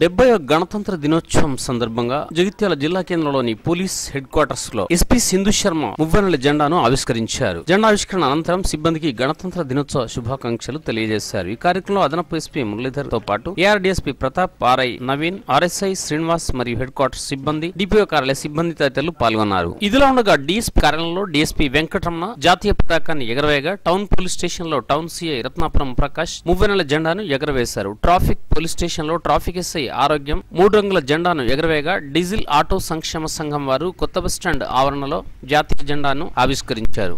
డెబ్బై గణతంత్ర దినోత్సవం సందర్భంగా జగిత్యాల జిల్లా కేంద్రంలోని పోలీస్ హెడ్ క్వార్టర్స్లో ఎస్పీ సింధు శర్మ మువ్వెన్నెల జెండాను ఆవిష్కరించారు. జెండా ఆవిష్కరణ అనంతరం సిబ్బందికి గణతంత్ర దినోత్సవ శుభాకాంక్షలు తెలియజేశారు. ఈ కార్యక్రమంలో అదనపు ఎస్పీ మురళీధర్తో పాటు AR DSP Pratap RI Naveen RSI Srinivas మరియు హెడ్ క్వార్టర్స్ సిబ్బంది డిపిఓ కార్యాలయ సిబ్బంది తదితరులు పాల్గొన్నారు. ఇదిలా ఉండగా డిఎస్పీ కార్యాలయంలో డిఎస్పీ వెంకటరమణ జాతీయ పతాకాన్ని ఎగరవేయగా టౌన్ పోలీస్ స్టేషన్లో టౌన్ సిఐ రత్నాపురం ప్రకాష్ మువ్వెన్నెల జెండాను ఎగరవేశారు. ట్రాఫిక్ పోలీస్ స్టేషన్లో ట్రాఫిక్ ఎస్ఐ ఆరోగ్యం మూడు రంగుల జెండాను ఎగరవేగా డీజిల్ ఆటో సంక్షేమ సంఘం వారు కొత్త బస్టాండ్ ఆవరణలో జాతీయ జెండాను ఆవిష్కరించారు.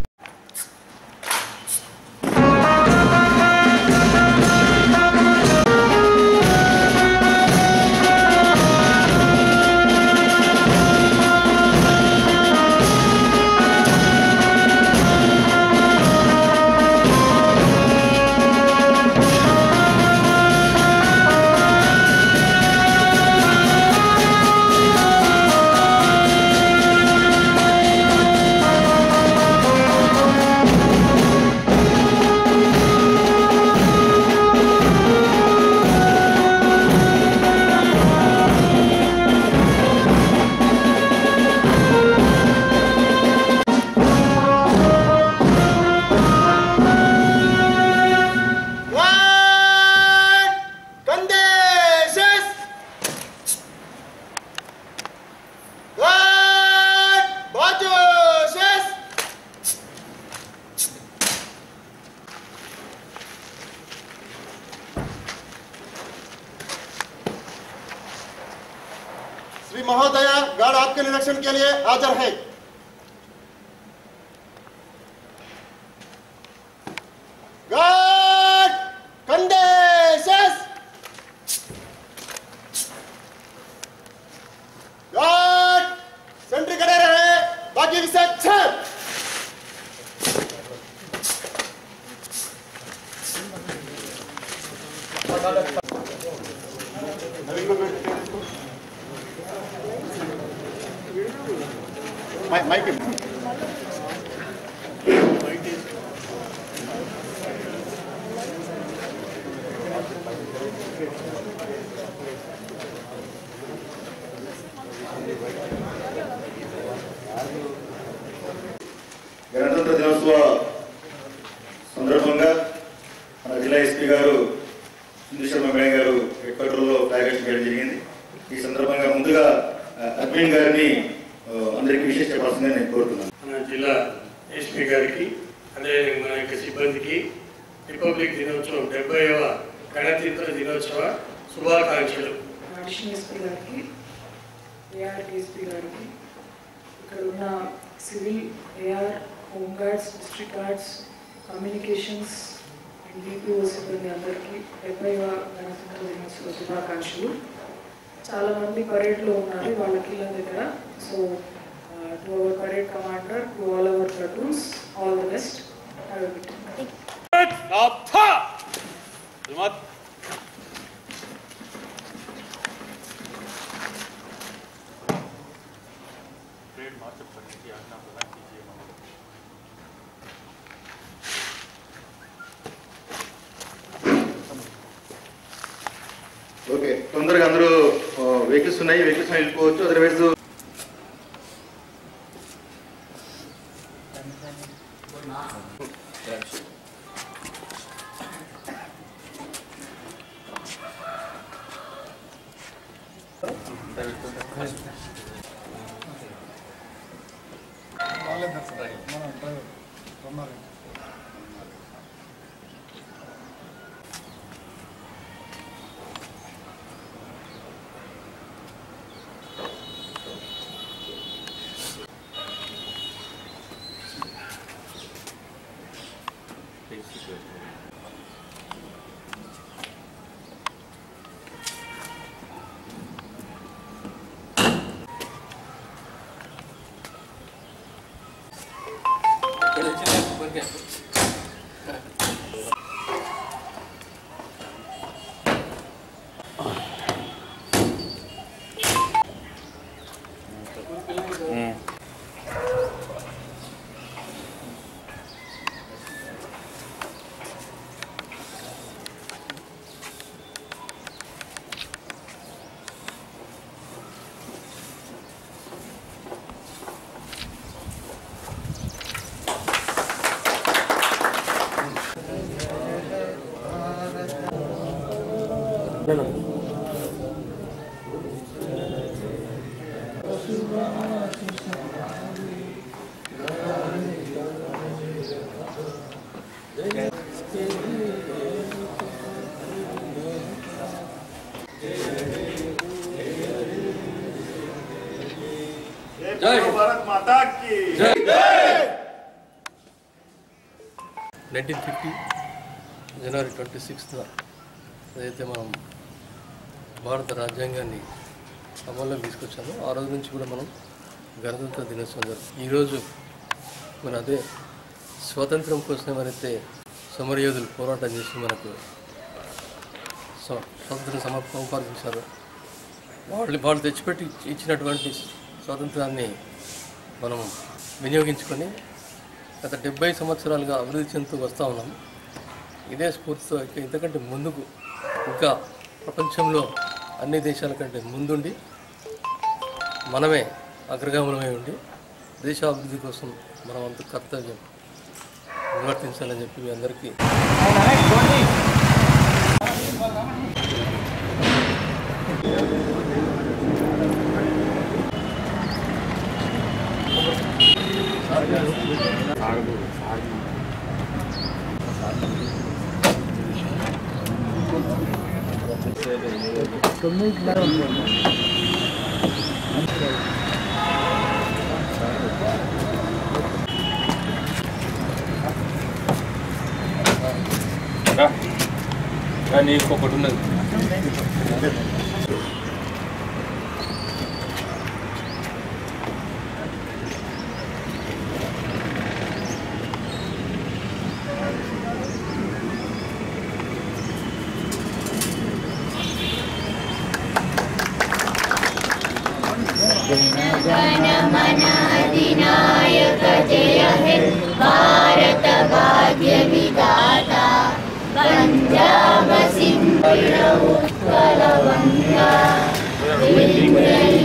श्री महोदया गार्ड आपके निरीक्षण के लिए हाजिर है। गार्ड कंडेसेस गार्ड सेंट्री कड़े रहे, बाकी विषय छह। జిల్లా ఎస్పీ గారికి అదే మన యొక్క సిబ్బందికి రిపబ్లిక్ దినోత్సవం డెబ్బైవ గణతంత్ర దినోత్సవ శుభాకాంక్షలు. ఎస్పీ గారికి ఏఆర్ గారికి ఇక్కడ ఉన్న civil AR home guards district guards communications and DPO సిబ్బంది అందరికీ డెబ్బైవ గణతంత్ర దినోత్సవ శుభాకాంక్షలు. చాలామంది పరేడ్లో ఉన్నారు వాళ్ళ కిళ్ళ దగ్గర. So to our parade commander to all our platoons all the best have good okay తొందరగా అందరూ వెహికల్స్ ఉన్నాయి వెహికల్స్ వెళ్ళిపోవచ్చు otherwise 頑張る。Gracias. Nineteen fifty January twenty sixth ఏదైతే మనం భారత రాజ్యాంగాన్ని అమల్లో తీసుకొచ్చాము. ఆ రోజు నుంచి కూడా మనం గణతంత్ర దినోత్సవం జరుపుతాం ఈరోజు మన అదే స్వాతంత్రం కోసం ఎవరైతే సమరయోధులు పోరాటం చేసి మనకు స్వాతంత్రం సమర్పించారు వాళ్ళు వాళ్ళు తెచ్చిపెట్టి ఇచ్చినటువంటి స్వాతంత్రాన్ని మనం వినియోగించుకొని గత డెబ్బై సంవత్సరాలుగా అభివృద్ధి చెందుతూ వస్తూ ఉన్నాం. ఇదే స్ఫూర్తితో ఇంతకంటే ముందుకు ఇంకా ప్రపంచంలో అన్ని దేశాల కంటే ముందుండి మనమే అగ్రగాములమై ఉండి దేశాభివృద్ధి కోసం మనం అంత కర్తవ్యం నిర్వర్తించాలని చెప్పి మీ అందరికీ నీకు ఒకటి ఉన్నది. उत्पलगङ्गा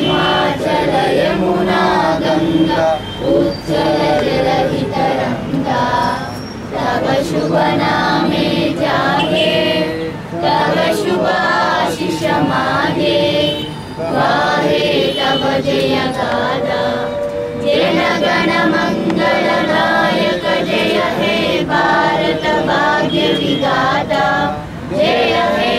जिवाचलयुणा गङ्गा उज्ज्वल तव शुभना जागे तव शुवाशिषमादे वाहे तव जय गादा जय हे भारतभाग्य जय हे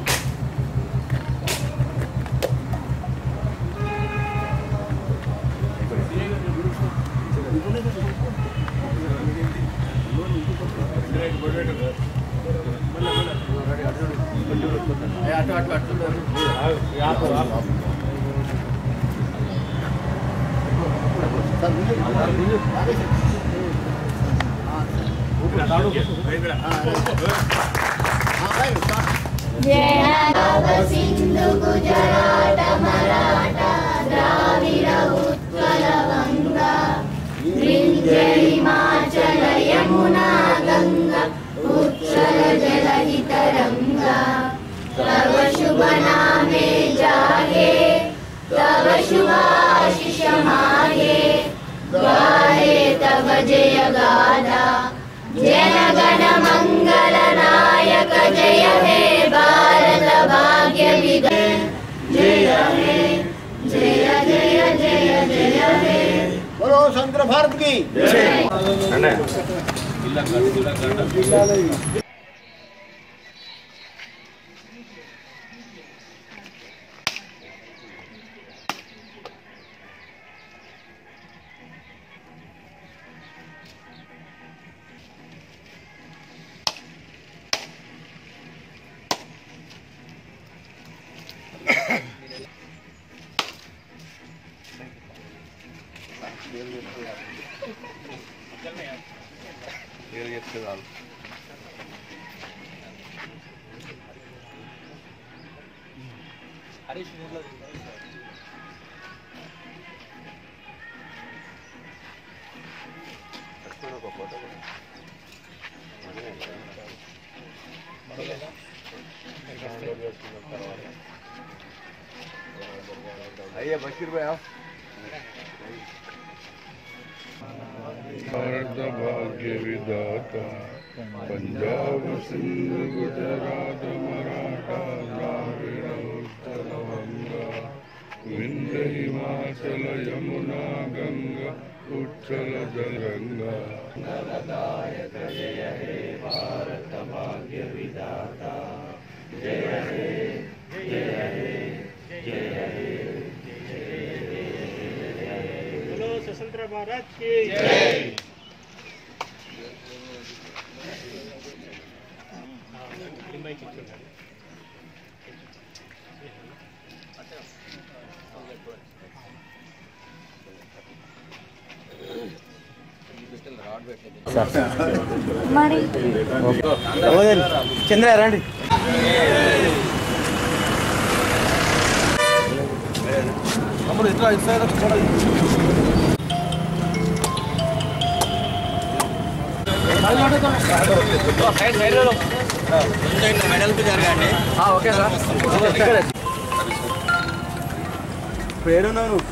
सिन्धु गुजरात मराठा द्राविरौत्पलवङ्गा गृहे हिमाचल यमुना गङ्गा उच्चलितरङ्गा तव शुभनामे जाये तव शुभाशिषमागे स्वतंत्र भारत की। ये ये अच्छे दाल हरीश को फ़ोटो आइए बशीर भाई आप भाग्य विदाता पंजाब सिंध गुजरात मराठा द्राविड़ उत्तर गंगा विंध्य हिमाचल यमुना गंगा उच्छल जल गंगा भारत भाग्य विदाता जय जय जय जय स्वतंत्र भारत की जय। చంద్ర రండి. ఓకే సార్ ఇప్పుడు ఏడున్నావు నువ్వు